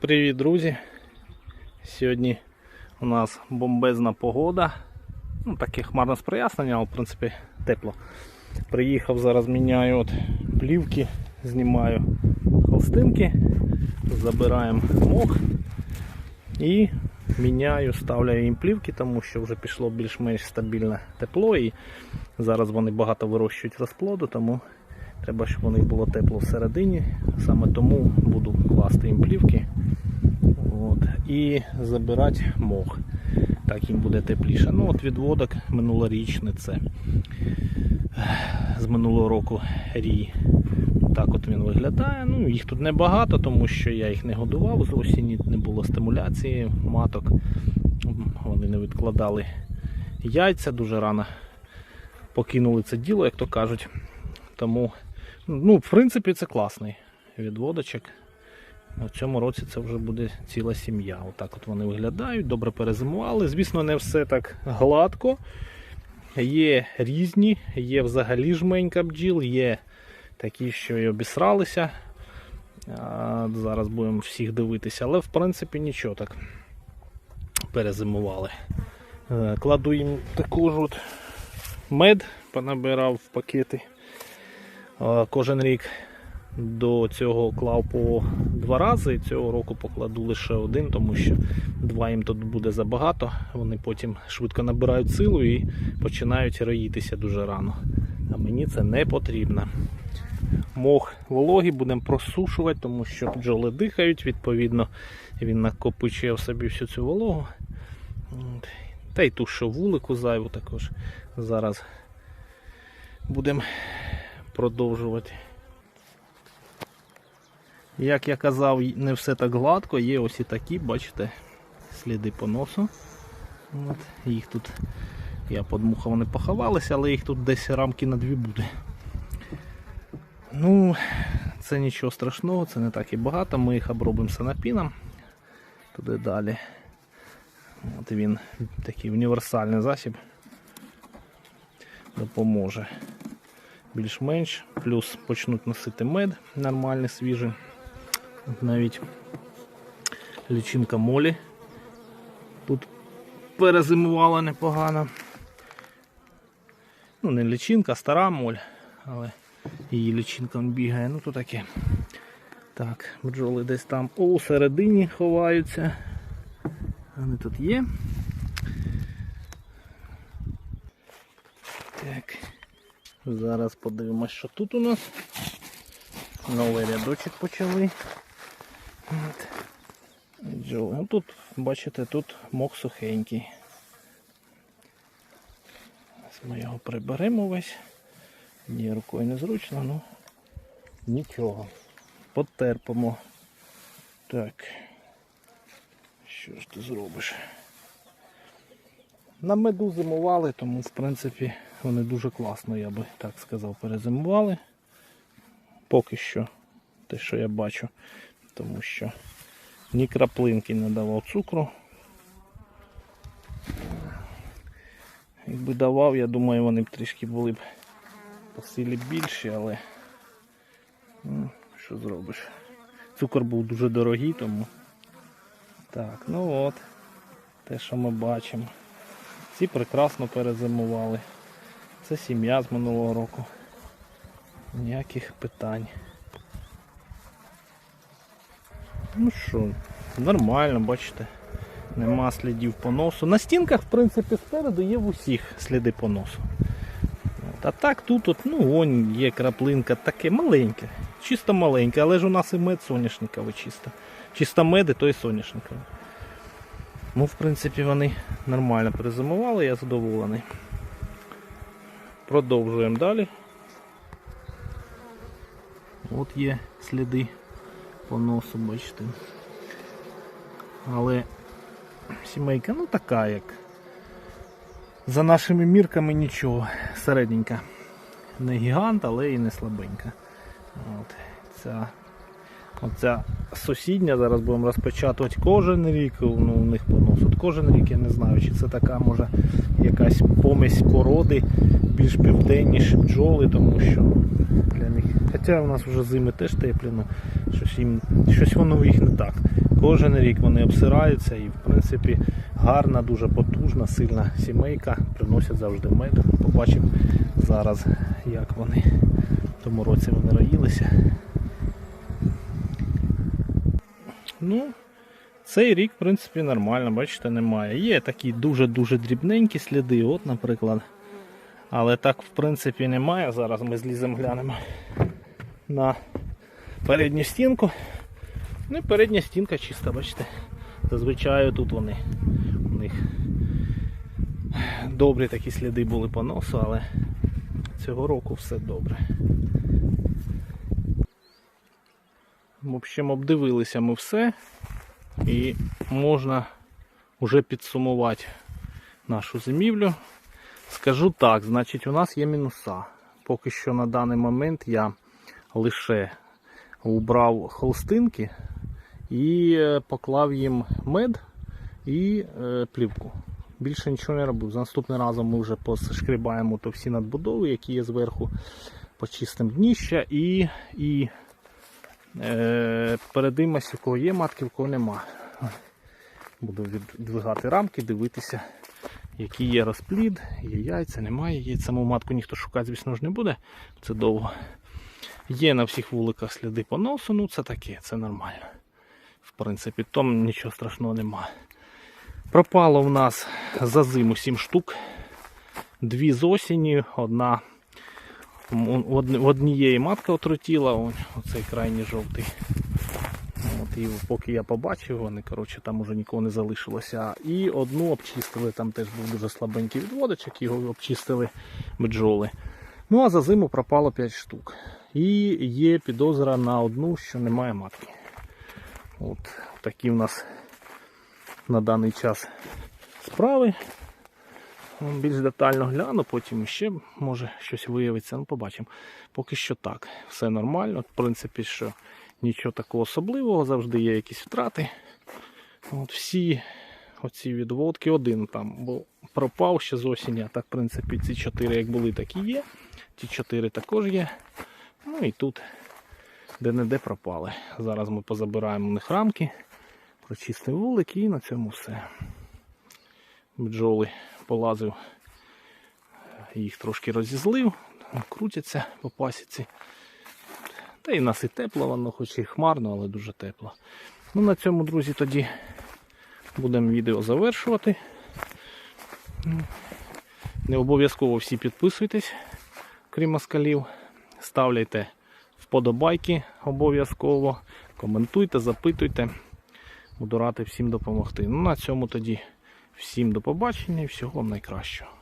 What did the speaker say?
Привіт, друзі! Сьогодні у нас бомбезна погода. Ну, таке хмарне з прояснення, але в принципі тепло. Приїхав, зараз міняю от плівки, знімаю холстинки, забираємо мох і міняю, ставляю їм плівки, тому що вже пішло більш-менш стабільне тепло і зараз вони багато вирощують розплоду, тому треба, щоб у них було тепло всередині. Саме тому буду класти їм плівки. І забирати мох. Так їм буде тепліше. Ну от відводок минулорічний це з минулого року рій. Так от він виглядає. Ну, їх тут небагато, тому що я їх не годував з осені, не було стимуляції маток. Вони не відкладали яйця дуже рано. Покинули це діло, як то кажуть. Тому, ну, в принципі, це класний відводочок. В цьому році це вже буде ціла сім'я. Отак от вони виглядають, добре перезимували. Звісно, не все так гладко. Є різні, є взагалі жменька бджіл, є такі, що і обісралися. Зараз будемо всіх дивитися, але в принципі нічого так перезимували. Е, Кладу їм також от мед, понабирав в пакети. Е, Кожен рік до цього клав по два рази. і Цього року покладу лише один, тому що два їм тут буде забагато. Вони потім швидко набирають силу і починають роїтися дуже рано. А мені це не потрібно. Мох вологий будемо просушувати, тому що бджоли дихають, відповідно, він накопичує в собі всю цю вологу. Та й ту, що вулику зайву також. Зараз будемо продовжувати. Як я казав, не все так гладко, є ось і такі, бачите, сліди поносу. От, їх тут, я подмухав, вони поховалися, але їх тут десь рамки на дві буде. Ну, це нічого страшного, це не так і багато. Ми їх обробимо санапіном. Туди далі. От він такий універсальний засіб. Допоможе більш-менш. Плюс почнуть носити мед нормальний, свіжий. Навіть лічинка молі тут перезимувала непогано. Ну, не лічинка, а стара моль, але її лічинка бігає. Ну то таке. Так, бджоли десь там у середині ховаються. Вони тут є. Так. Зараз подивимось, що тут у нас. Новий рядочок почали. От. Бджоли. Ну, тут, бачите, тут мох сухенький. Ми його приберемо весь. Ні, рукою незручно, ну нічого. Потерпимо. Так. Що ж ти зробиш? На меду зимували, тому в принципі вони дуже класно, я би так сказав, перезимували. Поки що те, що я бачу, тому що ні краплинки не давав цукру. Якби давав, я думаю, вони б трішки були б по силі більші, але ну, що зробиш? Цукор був дуже дорогий, тому так, ну от, те, що ми бачимо. Ці прекрасно перезимували. Це сім'я з минулого року. Ніяких питань. Ну що, нормально, бачите. Нема слідів поносу. На стінках, в принципі, спереду є в усіх сліди поносу. От, А так тут, от, ну, вон є краплинка таке маленьке, чисто маленьке, але ж у нас і мед соняшниковий чисто. Чисто меди, то і соняшниковий. Ну, в принципі, вони нормально перезимували, я задоволений. Продовжуємо далі. От є сліди поносу, бачите. Але сімейка, ну така як. За нашими мірками нічого, середненька. Не гігант, але і не слабенька. От, ця, оця сусідня, зараз будемо розпечатувати кожен рік, ну, у них понос. От кожен рік я не знаю, чи це така може якась помесь породи, більш південніші бджоли, тому що для них. Хоча у нас вже зими теж теплі, ну щось їм щось воно в їх не так. Кожен рік вони обсираються і, в принципі, гарна, дуже потужна, сильна сімейка. Приносять завжди мед. Побачимо зараз, як вони в тому році вони роїлися. Ну, цей рік, в принципі, нормально, бачите, немає. Є такі дуже-дуже дрібненькі сліди, от, наприклад. Але так, в принципі, немає. Зараз ми зліземо глянемо на передню стінку. Ну і передня стінка чиста, бачите. Зазвичай тут вони. У них добрі такі сліди були по носу, але цього року все добре. В общем, обдивилися ми все і можна вже підсумувати нашу зимівлю. Скажу так, значить у нас є мінуса. Поки що на даний момент я лише убрав холстинки і е, поклав їм мед і е, плівку. Більше нічого не робив. За наступним разом ми вже посшкрібаємо то всі надбудови, які є зверху, почистимо дніща і, і е, передивимося, у кого є матки, у кого нема. Буду віддвигати рамки, дивитися, який є розплід, є яйця, немає яєць. Саму матку ніхто шукати, звісно ж, не буде. Це довго. Є на всіх вуликах сліди поносу, ну це таке, це нормально. В принципі, там нічого страшного немає. Пропало в нас за зиму 7 штук. Дві з осені, одна в однієї матка отрутіла, оцей крайній жовтий. От, і поки я побачив, вони коротше, там уже нікого не залишилося. І одну обчистили, там теж був дуже слабенький відводочок, його обчистили бджоли. Ну а за зиму пропало 5 штук. І є підозра на одну, що немає матки. От такі в нас на даний час справи. Більш детально гляну, потім ще може щось виявиться. Ну, побачимо. Поки що так. Все нормально. В принципі, що нічого такого особливого, завжди є якісь втрати. От всі оці відводки, один там бо пропав ще з осені, а так, в принципі, ці чотири як були, так і є. Ті чотири також є. Ну і тут де-не-де пропали. Зараз ми позабираємо у них рамки, прочистимо вулик і на цьому все. Бджоли полазив, їх трошки розізлив, крутяться по пасіці. Та і в нас і тепло, воно хоч і хмарно, але дуже тепло. Ну на цьому, друзі, тоді будемо відео завершувати. Не обов'язково всі підписуйтесь, крім москалів. Ставляйте вподобайки обов'язково, коментуйте, запитуйте. Буду радий всім допомогти. Ну на цьому тоді всім до побачення і всього вам найкращого.